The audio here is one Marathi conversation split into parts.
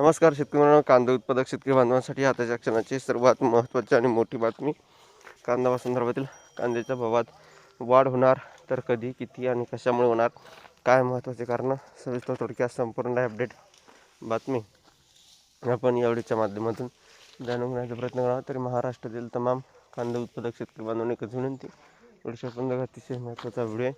नमस्कार शेतकरी मित्रांनो कांदा उत्पादक शेतकरी बांधवांसाठी आताच्या क्षणाची सर्वात महत्त्वाची आणि मोठी बातमी. कांदा संदर्भातील कांद्याच्या भावात वाढ होणार तर कधी किती आणि कशामुळे होणार? काय महत्त्वाचे कारण? सविस्तर थोडक्यात संपूर्ण अपडेट बातमी आपण या माध्यमातून जाणून घेण्याचा प्रयत्न करावा तरी महाराष्ट्रातील तमाम कांदा उत्पादक शेतकरी बांधवांनी एकच विनंती व्हिडिओ अतिशय महत्त्वाचा व्हिडिओ आहे.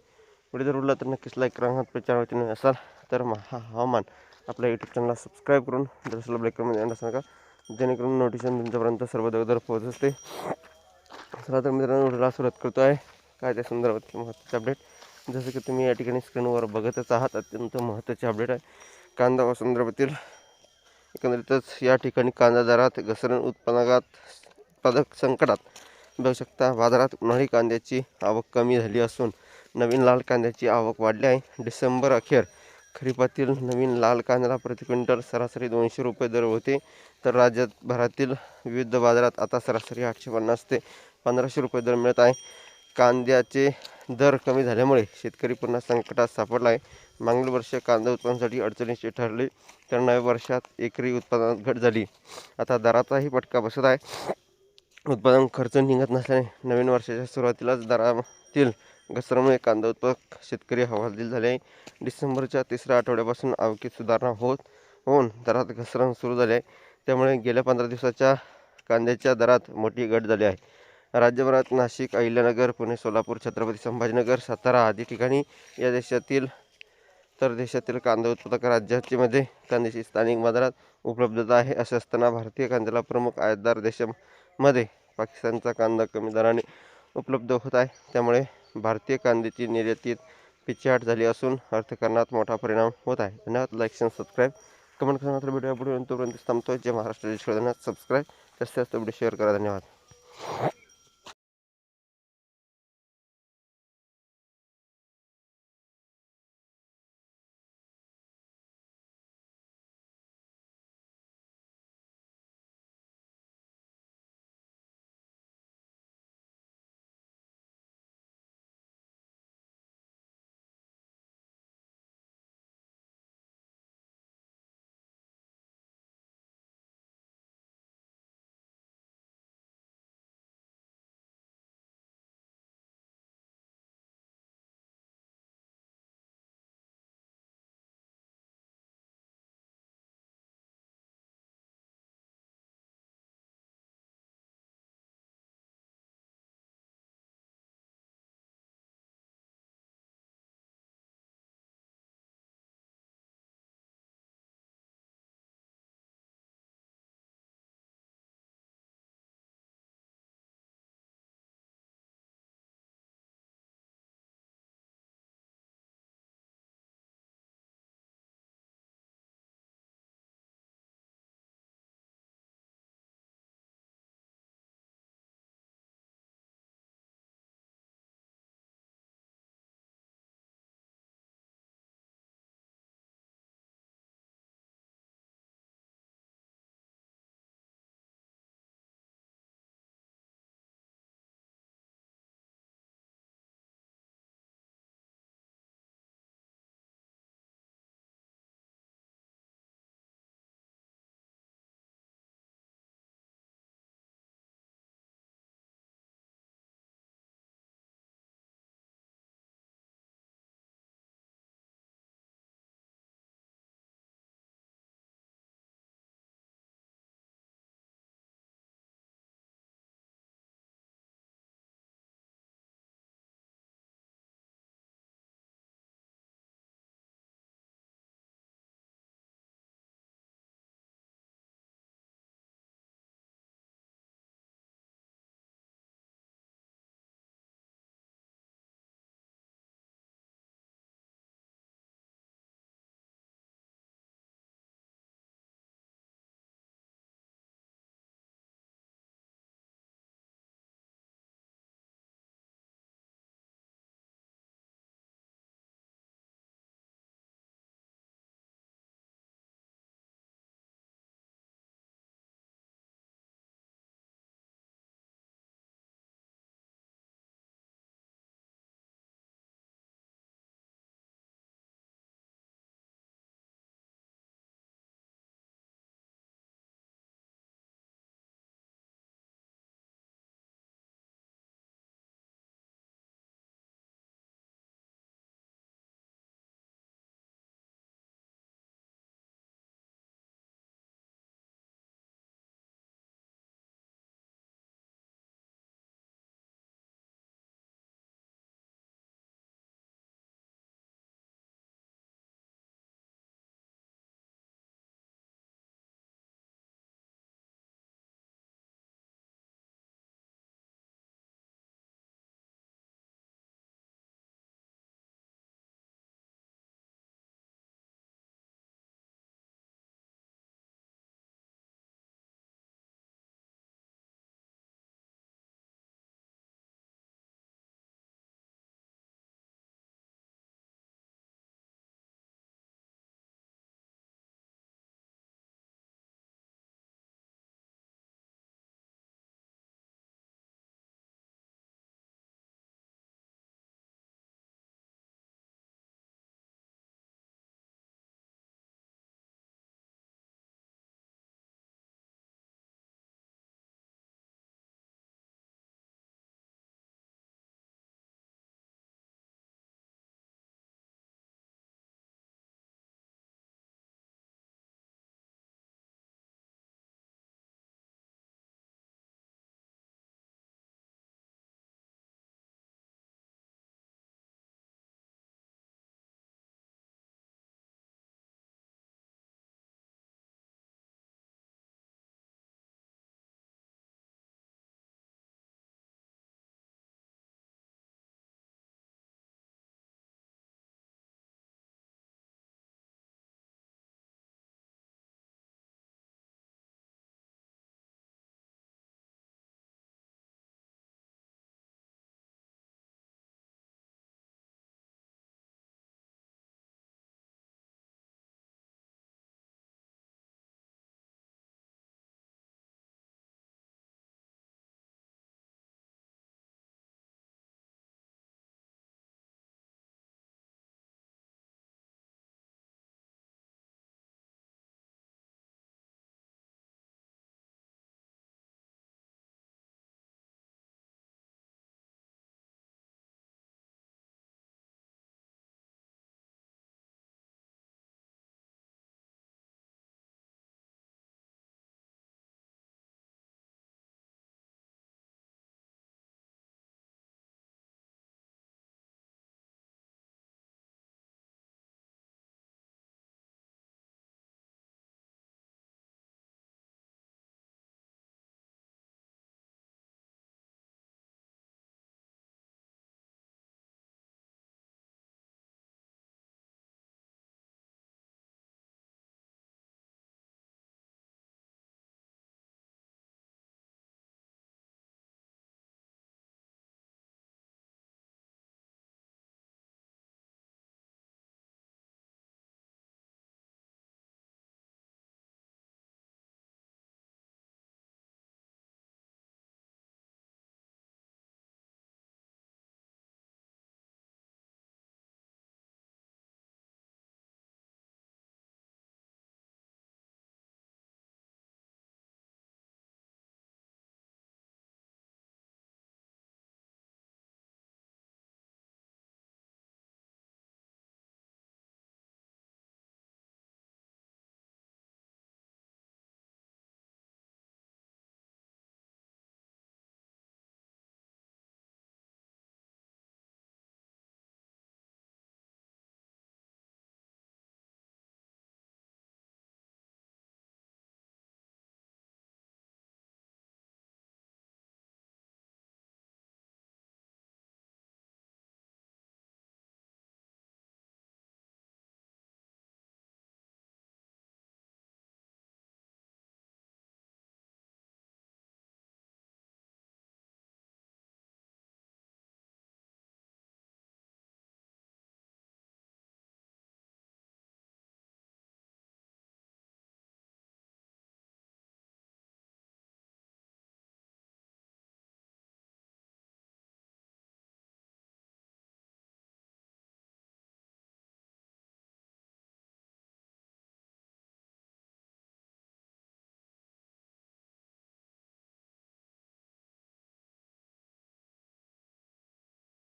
व्हिडिओ जर उरला तर नक्कीच लाईक करा प्रचारवरती नवीन असाल तर महा हवामान आपल्या यूट्यूब चॅनलला सबस्क्राईब करून दरसला ब्रेकमध्ये येणार नका जेणेकरून नोटिफिकेशन तुमच्यापर्यंत सर्व अगोदर पोहोचत असते चला तर मित्रांनो व्हिडिओला सुरुवात करतो आहे. काय त्या संदर्भात महत्त्वाचे अपडेट जसं की तुम्ही या ठिकाणी स्क्रीनवर बघतच आहात अत्यंत महत्त्वाचे अपडेट आहे. कांदा व संदर्भातील एकंदरीतच या ठिकाणी कांदा दरात घसरण उत्पादकात उत्पादक संकटात बघू शकता बाजारात उन्हाळी कांद्याची आवक कमी झाली असून नवीन लाल कांद्याची आवक वाढली आहे. डिसेंबर अखेर खरीपातील नवीन लाल कांद्याला प्रति क्विंटल सरासरी दोनशे रुपये दर होते. तर राज्यात भरातील विविध बाजारात आता सरासरी आठशे पन्नास ते पंधराशे रुपये दर मिळत आहे. कांद्याचे दर कमी झाल्यामुळे शेतकरी पुन्हा संकटात सापडला आहे. मागील वर्ष कांदा उत्पादनासाठी अडचणीचे ठरले तर नव्या वर्षात एकरी उत्पादनात घट झाली. आता दराचाही फटका बसत आहे. उत्पादन खर्च निघत नसल्याने नवीन वर्षाच्या सुरुवातीलाच दरातील घसरामुळे कांदा उत्पादक शेतकरी हवालदिल झाले आहे. डिसेंबरच्या तिसऱ्या आठवड्यापासून आवकीत सुधारणा होत होऊन दरात घसरण सुरू झाले आहे. त्यामुळे गेल्या पंधरा दिवसाच्या कांद्याच्या दरात मोठी घट झाली आहे. राज्यभरात नाशिक अहिल्यानगर पुणे सोलापूर छत्रपती संभाजीनगर सातारा आदी ठिकाणी या देशातील तर देशातील कांदा उत्पादक राज्यामध्ये कांद्याची स्थानिक बाजारात उपलब्धता आहे असे असताना भारतीय कांद्याला प्रमुख आयातदार देशामध्ये पाकिस्तानचा कांदा कमी दराने उपलब्ध होत आहे. त्यामुळे भारतीय कांद्याची निर्यातीत पिछेहाट झाली असून अर्थकारणात मोठा परिणाम होत आहे. धन्यवाद. लाईक शेअर सबस्क्राईब कमेंट करा मात्र व्हिडिओ आपण तोपर्यंत थांबतो जे महाराष्ट्र. देश सबस्क्राईब जास्त व्हिडिओ शेअर करा. धन्यवाद.